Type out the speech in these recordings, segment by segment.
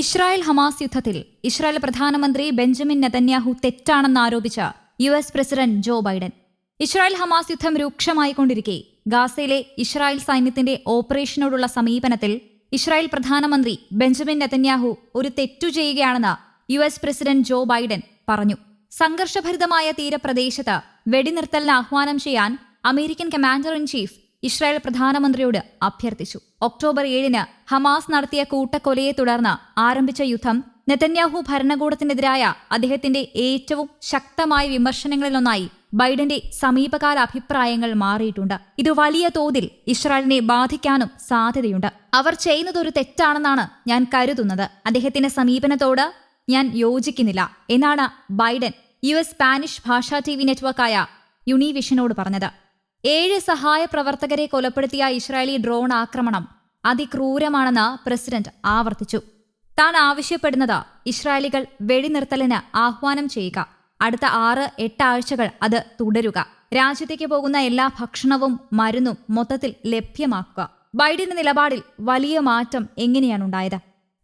Israel Hamas യുദ്ധത്തിൽ Israel പ്രധാനമന്ത്രി Benjamin Netanyahu തെറ്റാണെന്ന് ആരോപിച്ച U S president Joe Biden. Israel Hamas യുദ്ധം രൂക്ഷമായിക്കൊണ്ടിരിക്കെ ഗാസയിലെ ഇസ്രായേൽ സൈന്യത്തിന്റെ ഓപ്പറേഷനോടുള്ള സമീപനത്തിൽ ഇസ്രായേൽ പ്രധാനമന്ത്രി ബെഞ്ചമിൻ നെതന്യാഹു ഒരു തെറ്റു ചെയ്യുകയാണെന്ന് U S president Joe Biden പറഞ്ഞു. സംഘർഷഭരിതമായ തീരപ്രദേശത്ത് വെടിനിർത്തലിന് ആഹ്വാനം ചെയ്യാൻ American commander in chief Israel പ്രധാനമന്ത്രിയോട് അഭ്യർത്ഥിച്ചു. ഒക്ടോബർ ഏഴിന് ഹമാസ് നടത്തിയ കൂട്ടക്കൊലയെ തുടർന്ന് ആരംഭിച്ച യുദ്ധം നെതന്യാഹു ഭരണകൂടത്തിനെതിരായ അദ്ദേഹത്തിന്റെ ഏറ്റവും ശക്തമായ വിമർശനങ്ങളിലൊന്നായി ബൈഡന്റെ സമീപകാല അഭിപ്രായങ്ങൾ മാറിയിട്ടുണ്ട്. ഇത് വലിയ തോതിൽ ഇസ്രായേലിനെ ബാധിക്കാനും സാധ്യതയുണ്ട്. അവർ ചെയ്യുന്നത് ഒരു തെറ്റാണെന്നാണ് ഞാൻ കരുതുന്നത്. അദ്ദേഹത്തിന്റെ സമീപനത്തോട് ഞാൻ യോജിക്കുന്നില്ല എന്നാണ് ബൈഡൻ യു എസ് സ്പാനിഷ് ഭാഷാ ടി വി നെറ്റ്വർക്കായ യുണിവിഷനോട് പറഞ്ഞത്. ഏഴ് സഹായ പ്രവർത്തകരെ കൊലപ്പെടുത്തിയ ഇസ്രായേലി ഡ്രോൺ ആക്രമണം അതിക്രൂരമാണെന്ന് പ്രസിഡന്റ് ആവർത്തിച്ചു. താൻ ആവശ്യപ്പെടുന്നത് ഇസ്രായേലികൾ വെടിനിർത്തലിന് ആഹ്വാനം ചെയ്യുക. അടുത്ത ആറ് എട്ട് ആഴ്ചകൾ അത് തുടരുക. രാജ്യത്തേക്ക് പോകുന്ന എല്ലാ ഭക്ഷണവും മരുന്നും മൊത്തത്തിൽ ലഭ്യമാക്കുക. ബൈഡന്റെ നിലപാടിൽ വലിയ മാറ്റം എങ്ങനെയാണ് എങ്ങനെയാണുണ്ടായത്?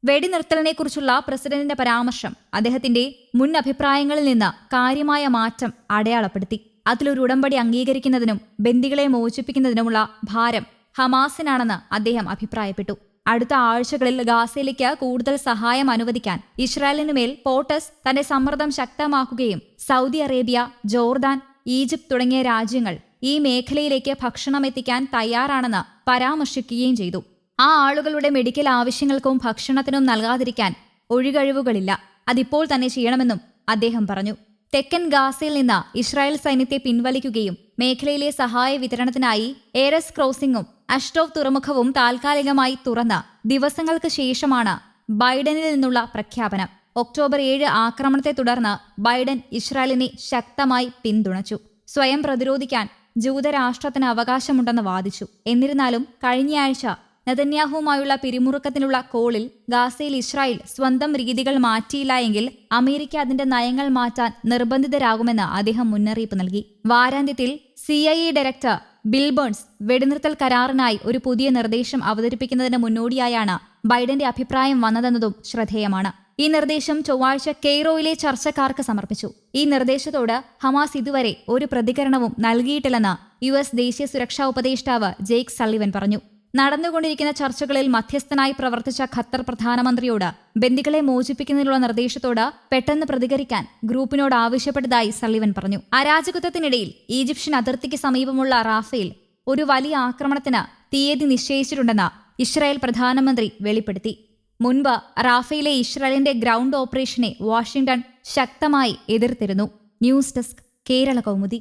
വെടിനിർത്തലിനെക്കുറിച്ചുള്ള പ്രസിഡന്റിന്റെ പരാമർശം അദ്ദേഹത്തിന്റെ മുൻ അഭിപ്രായങ്ങളിൽ നിന്ന് കാര്യമായ മാറ്റം അടയാളപ്പെടുത്തി. അതിലൊരു ഉടമ്പടി അംഗീകരിക്കുന്നതിനും ബന്ദികളെ മോചിപ്പിക്കുന്നതിനുമുള്ള ഭാരം ഹമാസിനാണെന്ന് അദ്ദേഹം അഭിപ്രായപ്പെട്ടു. അടുത്ത ആഴ്ചകളിൽ ഗാസയിലേക്ക് കൂടുതൽ സഹായം അനുവദിക്കാൻ ഇസ്രായേലിനുമേൽ പോട്ടസ് തന്റെ സമ്മർദ്ദം ശക്തമാക്കുകയും സൗദി അറേബ്യ ജോർദാൻ ഈജിപ്ത് തുടങ്ങിയ രാജ്യങ്ങൾ ഈ മേഖലയിലേക്ക് ഭക്ഷണം എത്തിക്കാൻ തയ്യാറാണെന്ന് പരാമർശിക്കുകയും ചെയ്തു. ആ ആളുകളുടെ മെഡിക്കൽ ആവശ്യങ്ങൾക്കും ഭക്ഷണത്തിനും നൽകാതിരിക്കാൻ ഒഴികഴിവുകളില്ല. അതിപ്പോൾ തന്നെ ചെയ്യണമെന്നും അദ്ദേഹം പറഞ്ഞു. തെക്കൻ ഗാസയിൽ നിന്ന് ഇസ്രായേൽ സൈന്യത്തെ പിൻവലിക്കുകയും മേഖലയിലെ സഹായ വിതരണത്തിനായി എയറസ് ക്രോസിംഗും അഷ്ടോവ് തുറമുഖവും താൽക്കാലികമായി തുറന്ന് ദിവസങ്ങൾക്ക് ശേഷമാണ് ബൈഡനിൽ നിന്നുള്ള പ്രഖ്യാപനം. ഒക്ടോബർ ഏഴ് ആക്രമണത്തെ തുടർന്ന് ബൈഡൻ ഇസ്രായേലിനെ ശക്തമായി പിന്തുണച്ചു. സ്വയം പ്രതിരോധിക്കാൻ ജൂതരാഷ്ട്രത്തിന് അവകാശമുണ്ടെന്ന് വാദിച്ചു. എന്നിരുന്നാലും കഴിഞ്ഞയാഴ്ച നെതന്യാഹുവുമായുള്ള പിരിമുറുക്കത്തിനുള്ള കോളിൽ ഗാസയിൽ ഇസ്രായേൽ സ്വന്തം രീതികൾ മാറ്റിയില്ല എങ്കിൽ അമേരിക്ക അതിന്റെ നയങ്ങൾ മാറ്റാൻ നിർബന്ധിതരാകുമെന്ന് അദ്ദേഹം മുന്നറിയിപ്പ് നൽകി. വാരാന്ത്യത്തിൽ C I A director Bill Burns വെടിനിർത്തൽ കരാറിനായി ഒരു പുതിയ നിർദ്ദേശം അവതരിപ്പിക്കുന്നതിന് മുന്നോടിയായാണ് ബൈഡന്റെ അഭിപ്രായം വന്നതെന്നതും ശ്രദ്ധേയമാണ്. ഈ നിർദ്ദേശം ചൊവ്വാഴ്ച കെയ്റോയിലെ ചർച്ചക്കാർക്ക് സമർപ്പിച്ചു. ഈ നിർദ്ദേശത്തോട് ഹമാസ് ഇതുവരെ ഒരു പ്രതികരണവും നൽകിയിട്ടില്ലെന്ന് യു എസ് ദേശീയ സുരക്ഷാ ഉപദേഷ്ടാവ് ജെയ്ക്ക് സള്ളിവൻ പറഞ്ഞു. നടന്നുകൊണ്ടിരിക്കുന്ന ചർച്ചകളിൽ മധ്യസ്ഥനായി പ്രവർത്തിച്ച ഖത്തർ പ്രധാനമന്ത്രിയോട് ബന്ദികളെ മോചിപ്പിക്കുന്നതിനുള്ള നിർദ്ദേശത്തോട് പെട്ടെന്ന് പ്രതികരിക്കാൻ ഗ്രൂപ്പിനോട് ആവശ്യപ്പെട്ടതായി സള്ളിവൻ പറഞ്ഞു. അരാജകത്വത്തിനിടയിൽ ഈജിപ്ഷ്യൻ അതിർത്തിക്ക് സമീപമുള്ള റാഫേൽ ഒരു വലിയ ആക്രമണത്തിന് തീയതി നിശ്ചയിച്ചിട്ടുണ്ടെന്ന് ഇസ്രായേൽ പ്രധാനമന്ത്രി വെളിപ്പെടുത്തി. മുൻപ് റാഫയിലെ ഇസ്രായേലിന്റെ ഗ്രൗണ്ട് ഓപ്പറേഷനെ വാഷിംഗ്ടൺ ശക്തമായി എതിർത്തിരുന്നു. News desk Kerala Kaumudi